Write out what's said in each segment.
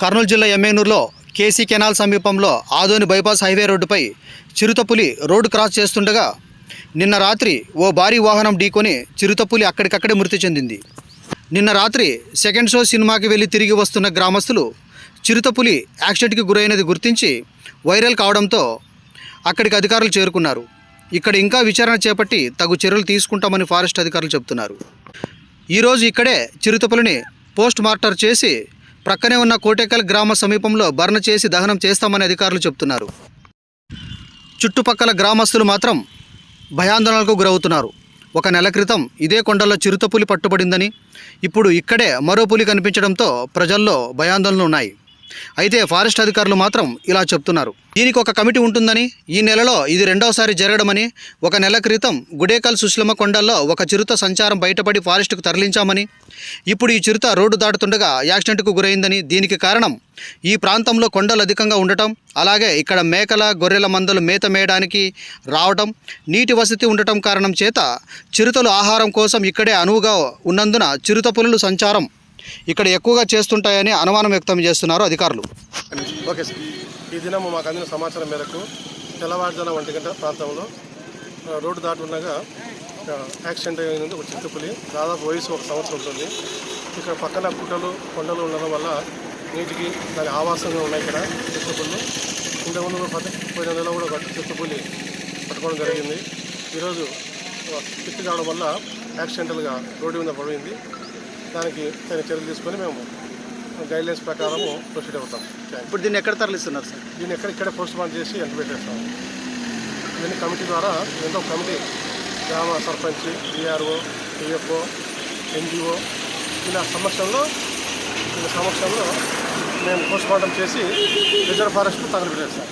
కర్నూలు జిల్లా ఎమ్మెనూరులో KC canal సమీపంలో Adoni bypass highway రోడ్డుపై చిరుతపులి రోడ్డు క్రాస్ చేస్తుండగా నిన్న రాత్రి ఓ భారీ వాహనం ఢీకొని చిరుతపులి అక్కడికక్కడే మృతి చెందింది. నిన్న రాత్రి సెకండ్ షో సినిమాకి వెళ్ళి తిరిగి వస్తున్న గ్రామస్తులు చిరుతపులి యాక్సిడెంట్కి గురైనది గుర్తించి వైరల్ కావడంతో అక్కడికి అధికారులు చేరుకున్నారు. ఇక్కడ ఇంకా విచారణ చేపట్టి తగు చర్యలు తీసుకుంటామని ఫారెస్ట్ అధికారులు చెబుతున్నారు. ఈరోజు ఇక్కడే చిరుతపులిని పోస్ట్ మార్టర్ చేసి ప్రక్కనే ఉన్న కోటేకల్ గ్రామ సమీపంలో బర్న్ చేసి దహనం చేస్తామని అధికారులు చెబుతున్నారు చుట్టుపక్కల గ్రామస్తులు మాత్రం భయాందోళనకు గురవుతున్నారు. ఒక నెల క్రితం ఇదే కొండల్లో చిరుతపులి పట్టుబడిందని ఇప్పుడు ఇక్కడే మరో పులి కనిపించడంతో ప్రజల్లో భయాందోళనలు ఉన్నాయి. అయితే ఫారెస్ట్ అధికారులు మాత్రం ఇలా చెప్తున్నారు. దీనికి ఒక కమిటీ ఉంటుందని ఈ నెలలో ఇది రెండవసారి జరగడమని ఒక నెల క్రితం గుడేకల్ సుశ్లమ కొండల్లో ఒక చిరుత సంచారం బయటపడి ఫారెస్ట్కు తరలించామని ఇప్పుడు ఈ చిరుత రోడ్డు దాటుతుండగా యాక్సిడెంట్కు గురైందని దీనికి కారణం ఈ ప్రాంతంలో కొండలు అధికంగా ఉండటం అలాగే ఇక్కడ మేకల గొర్రెల మందలు మేత మేయడానికి రావటం నీటి వసతి ఉండటం కారణం చేత చిరుతలు ఆహారం కోసం ఇక్కడే అనువుగా ఉన్నందున చిరుత పులులు సంచారం ఇక్కడ ఎక్కువగా చేస్తుంటాయని అనుమానం వ్యక్తం చేస్తున్నారు అధికారులు. Okay sir. ఈ దినం మాకు అందిన సమాచారం మేరకు తెల్లవారుజాన ఒంటి గంట ప్రాంతంలో రోడ్డు దాటుండగా యాక్సిడెంట్ అయింది ఒక చిత్తపులి దాదాపు వయసు ఒక సంవత్సరం ఉంటుంది. ఇక్కడ పక్కన గుట్టలు కొండలు ఉండడం వల్ల నీటికి దాని ఆవాసంగా ఉన్నాయి ఇక్కడ చిత్తపుళ్ళు ఇంతకుముందు ముందు పది పోయిన నెల కూడా ఒక చిత్తపులి పట్టుకోవడం జరిగింది. ఈరోజు పిట్టి కావడం వల్ల యాక్సిడెంటల్గా రోడ్డు మీద పడింది దానికి తగిన చర్యలు తీసుకొని మేము గైడ్లైన్స్ ప్రకారము ప్రొసీడ్ అవుతాం. ఇప్పుడు దీన్ని ఎక్కడ తరలిస్తున్నారు సార్? దీన్ని ఎక్కడిక్కడ పోస్ట్ మార్టం చేసి ఎంట పెట్టేస్తాం. దీన్ని కమిటీ ద్వారా ఎంతో కమిటీ గ్రామ సర్పంచ్ డిఆర్ఓ డిఎఫ్ఓ ఎన్జిఓ ఇలా సమక్షంలో వీళ్ళ సమక్షంలో మేము పోస్ట్ మార్టం చేసి reserve forest తగలబెట్టేస్తాం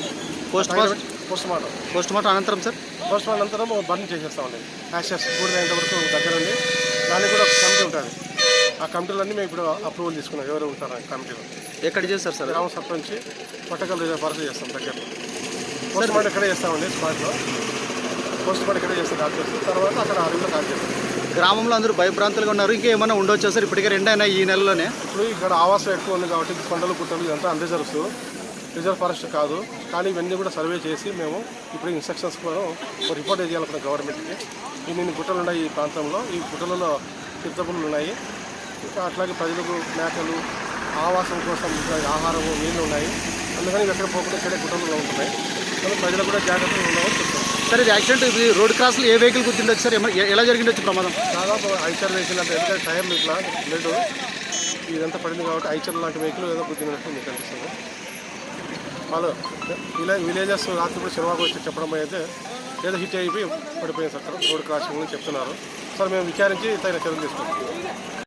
post mortem post mortem post mortem అనంతరం సార్? పోస్ట్ మార్టం అనంతరం బర్న్ చేసేస్తామండి. యాక్సెస్ అయ్యేంత వరకు దగ్గర ఉంది దానికి కూడా ఒక కమిటీ ఉంటుంది. ఆ కమిటీలన్నీ మేము ఇప్పుడు అప్రూవల్ తీసుకున్నాం. ఎవరు ఉంటారు కమిటీలో? ఎక్కడ చేస్తారు సార్? గ్రామ సర్పంచ్ పట్టకల్ రిజర్వ్ ఫారెస్ట్ చేస్తాం దగ్గరలో. పోస్ట్ మార్టం ఇక్కడే చేస్తామండి స్పాట్లో. పోస్ట్ మార్టం ఇక్కడే చేస్తాం డాక్టర్స్ తర్వాత అక్కడ అడవిలో కాల్ చేస్తాం. గ్రామంలో అందరూ భయభ్రాంతులుగా ఉన్నారు. ఇంకేమైనా ఉండొచ్చా సార్? ఇప్పటికే రెండైనా ఈ నెలలోనే. ఇప్పుడు ఇక్కడ ఆవాసం ఎక్కువ ఉంది కాబట్టి కొండలు గుట్టలు ఇదంతా అన్రిజర్వ్స్ రిజర్వ్ ఫారెస్ట్ కాదు. కానీ ఇవన్నీ కూడా సర్వే చేసి మేము ఇప్పుడు ఇన్స్ట్రక్షన్స్ కూడా రిపోర్ట్ చేయాలనుకున్న గవర్నమెంట్కి ఇన్ని గుట్టలు ఉన్నాయి ఈ ప్రాంతంలో. ఈ గుట్టలలో చిత్తపులు ఉన్నాయి. అట్లాగే ప్రజలకు మేకలు ఆవాసం కోసం ఆహారము నీళ్ళు ఉన్నాయి. అందుకని ఎక్కడ పోకుండా ఇక్కడే గుట్టలలో ఉంటున్నాయి. అందుకని ప్రజలకు కూడా జాగ్రత్తగా ఉండమని చెప్తాం సార్ ఇది యాక్సిడెంట్. ఇది రోడ్ క్రాస్లో ఏ వెహికల్ గుర్తుండొచ్చు సార్? ఎలా జరిగిండొచ్చు ప్రమాదం? దాదాపు ఐచర్ వెహికల్ అంటే ఎందుకంటే టైర్లు ఇట్లా బ్లడ్ ఇదంతా పడింది కాబట్టి ఐచర్ లాంటి వెహికల్ ఏదో గుర్తినట్టు మీకు అనిపిస్తుంది. వాళ్ళు విలే విలేజెస్ రాత్రి కూడా సినిమాకి వచ్చి చెప్పడం అయితే ఏదో హిట్ అయిపోయి పడిపోయింది సార్. రోడ్ క్రాసింగ్ అని చెప్తున్నారు. సార్ మేము విచారించి తగిన చర్యలు తీసుకుంటాం